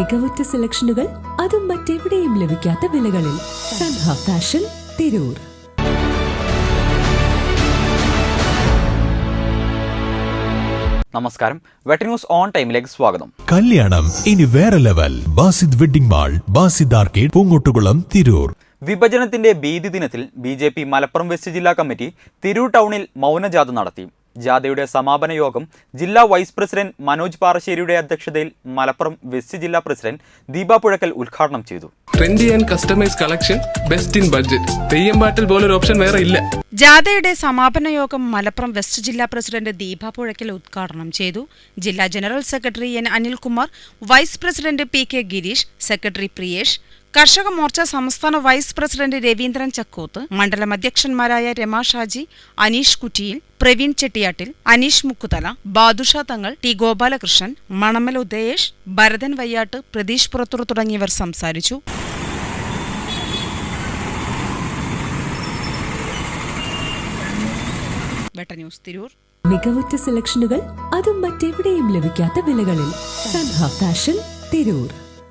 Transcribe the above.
മികവുറ്റ സെലക്ഷനുകൾ അതും മറ്റെവിടെയും ലഭിക്കാത്ത വിലകളിൽ സൻഹ ഫാഷൻ തിരൂർ. നമസ്കാരം. വെട്ട ന്യൂസ് ഓൺ ടൈമിലേക്ക് സ്വാഗതം. കല്യാണം ഇനി വേറെ level. Basid wedding mall Basid arcade Poonkottukulam Tirur. വിഭജനത്തിന്റെ ഭീതി ദിനത്തിൽ B J P Malappuram west ജില്ലാ കമ്മിറ്റി തിരൂർ ടൗണിൽ മൗനജാഥ നടത്തി. ജാഥയുടെ സമാപന യോഗം ജില്ലാ വൈസ് പ്രസിഡന്റ് മനോജ് പാറശ്ശേരിയുടെ അധ്യക്ഷതയിൽ മലപ്പുറം വെസ്റ്റ് ജില്ലാ പ്രസിഡന്റ് ദീപ പുഴക്കൽ ഉദ്ഘാടനം ചെയ്തു. Trendy and customise collection best in budget Theyyam പാട്ടിൽ പോലൊരു ഓപ്ഷൻ വേറെ ഇല്ല. ജാഥയുടെ സമാപന യോഗം മലപ്പുറം വെസ്റ്റ് ജില്ലാ പ്രസിഡന്റ് ദീപ പുഴക്കൽ ഉദ്ഘാടനം ചെയ്തു. ജില്ലാ general secretary N Anilkumar vice president P K Gireesh secretary Priyesh കർഷക മോർച്ച സംസ്ഥാന വൈസ് പ്രസിഡന്റ് രവീന്ദ്രൻ ചക്കോത്ത് മണ്ഡലം അധ്യക്ഷന്മാരായ രമാ ഷാജി അനീഷ് കുറ്റിയിൽ പ്രവീൺ ചെട്ടിയാട്ടിൽ അനീഷ് മുക്കുതല ബാദുഷ തങ്ങൾ ടി ഗോപാലകൃഷ്ണൻ മണമൽ ഉദയേഷ് ഭരതൻ വയ്യാട്ട് പ്രതീഷ് പുറത്തൂർ തുടങ്ങിയവർ സംസാരിച്ചു. ന്യൂസ് തിരൂർ. മികവുറ്റ സെലക്ഷനുകൾ അതും മറ്റെവിടെയും ലഭിക്കാത്ത വിലകളിൽ സൻഹ ഫാഷൻ തിരൂർ.